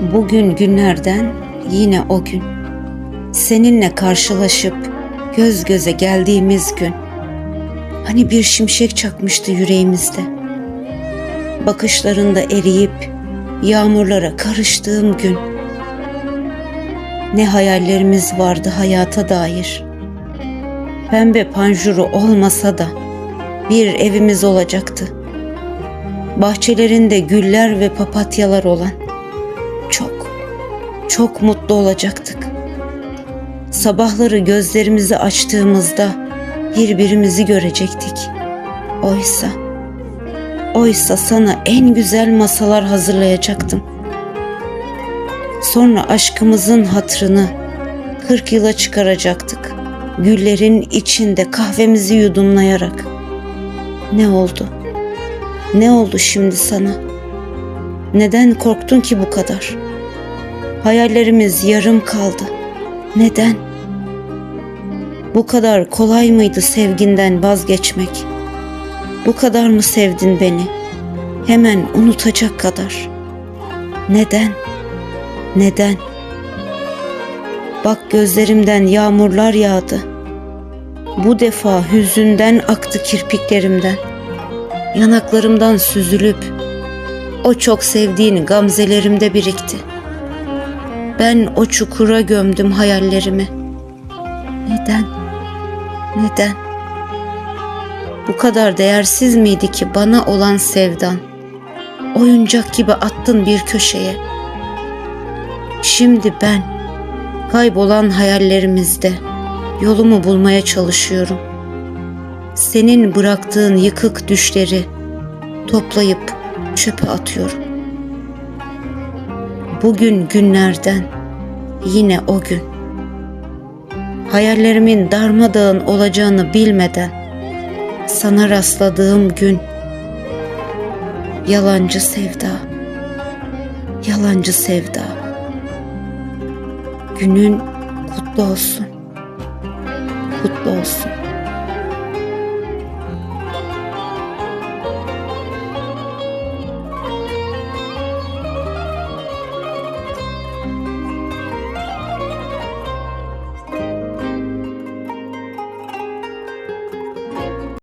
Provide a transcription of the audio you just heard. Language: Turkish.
Bugün günlerden yine o gün. Seninle karşılaşıp göz göze geldiğimiz gün. Hani bir şimşek çakmıştı yüreğimizde. Bakışlarında eriyip yağmurlara karıştığım gün. Ne hayallerimiz vardı hayata dair. Pembe panjuru olmasa da bir evimiz olacaktı. Bahçelerinde güller ve papatyalar olan çok, çok mutlu olacaktık. Sabahları gözlerimizi açtığımızda birbirimizi görecektik. Oysa, oysa sana en güzel masalar hazırlayacaktım. Sonra aşkımızın hatrını 40 yıla çıkaracaktık. Güllerin içinde kahvemizi yudumlayarak. Ne oldu? Ne oldu şimdi sana? Neden korktun ki bu kadar? Hayallerimiz yarım kaldı. Neden? Bu kadar kolay mıydı sevginden vazgeçmek? Bu kadar mı sevdin beni? Hemen unutacak kadar. Neden? Neden? Bak gözlerimden yağmurlar yağdı. Bu defa hüzünden aktı kirpiklerimden. Yanaklarımdan süzülüp o çok sevdiğin gamzelerimde birikti. Ben o çukura gömdüm hayallerimi. Neden? Neden? Bu kadar değersiz miydi ki bana olan sevdan? Oyuncak gibi attın bir köşeye. Şimdi ben kaybolan hayallerimizde yolumu bulmaya çalışıyorum. Senin bıraktığın yıkık düşleri toplayıp çöpe atıyorum. Bugün günlerden yine o gün. Hayallerimin darmadağın olacağını bilmeden sana rastladığım gün. Yalancı sevda. Yalancı sevda. Günün kutlu olsun. Kutlu olsun.